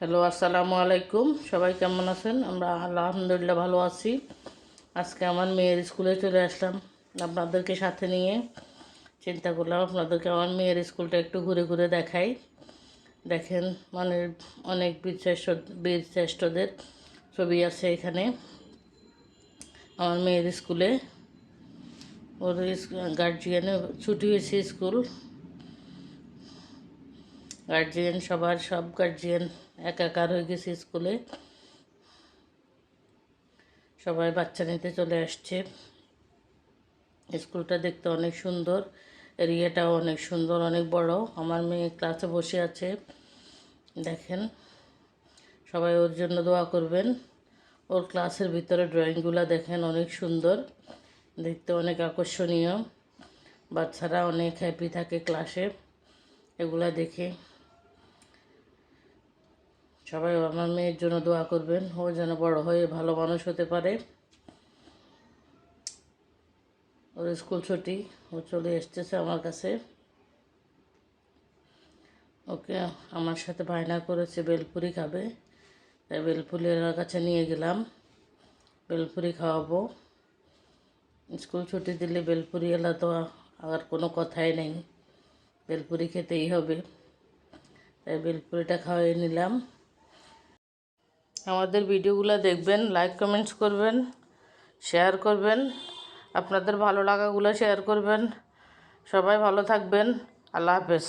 Hello, আসসালামু আলাইকুম। সবাই কেমন আছেন? আমরা আলহামদুলিল্লাহ ভালো আছি। আজকে আমার মেয়ের স্কুলে চলে আসলাম। আপনাদেরকে সাথে নিয়ে চিন্তা করলাম আপনাদেরকে আমার মেয়ের স্কুলটা একটু ঘুরে ঘুরে দেখাই। দেখেন মানে অনেক বীরশ্রেষ্ঠ বীরশ্রেষ্ঠদের ছবি আছে এখানে। আমার মেয়ের স্কুলে। ওর গার্জিয়ানে ছুটি হয়েছে স্কুল। গার্জিয়ান সবার সব গার্জিয়ান একাকার হয়ে গেছে স্কুলে। সবাই বাচ্চা নিতে চলে আসছে। স্কুলটা দেখতে অনেক সুন্দর, এরিয়াটাও অনেক সুন্দর, অনেক বড়। আমার মেয়ে ক্লাসে বসে আছে, দেখেন। সবাই ওর জন্য দোয়া করবেন। ওর ক্লাসের ভিতরে ড্রয়িংগুলো দেখেন, অনেক সুন্দর। দেখতে অনেক আকর্ষণীয়। বাচ্চারা অনেক হ্যাপি থাকে ক্লাসে। এগুলা দেখে। সবাই আমার মেয়ের জন্য দোয়া করবেন। ও যেন বড় হয়ে ভালো মানুষ হতে পারে। ওর স্কুল ছুটি, ও চলে এসতেছে আমার কাছে। ওকে আমার সাথে বায়না করেছে, বেলপুরি খাবে। তাই বেলপুরি ওর কাছে নিয়ে গেলাম। বেলপুরি খাওয়াবো। স্কুল ছুটি দিলে বেলপুরি এলা তো আর কোনো কথাই নেই। বেলপুরি খেতেই হবে। তাই বেলপুরিটা খাওয়াই নিলাম। আমাদের ভিডিওগুলো দেখবেন লাইক কমেন্টস করবেন শেয়ার করবেন, আপনাদের ভালো লাগাগুলো শেয়ার করবেন। সবাই ভালো থাকবেন। আল্লাহ হাফেজ।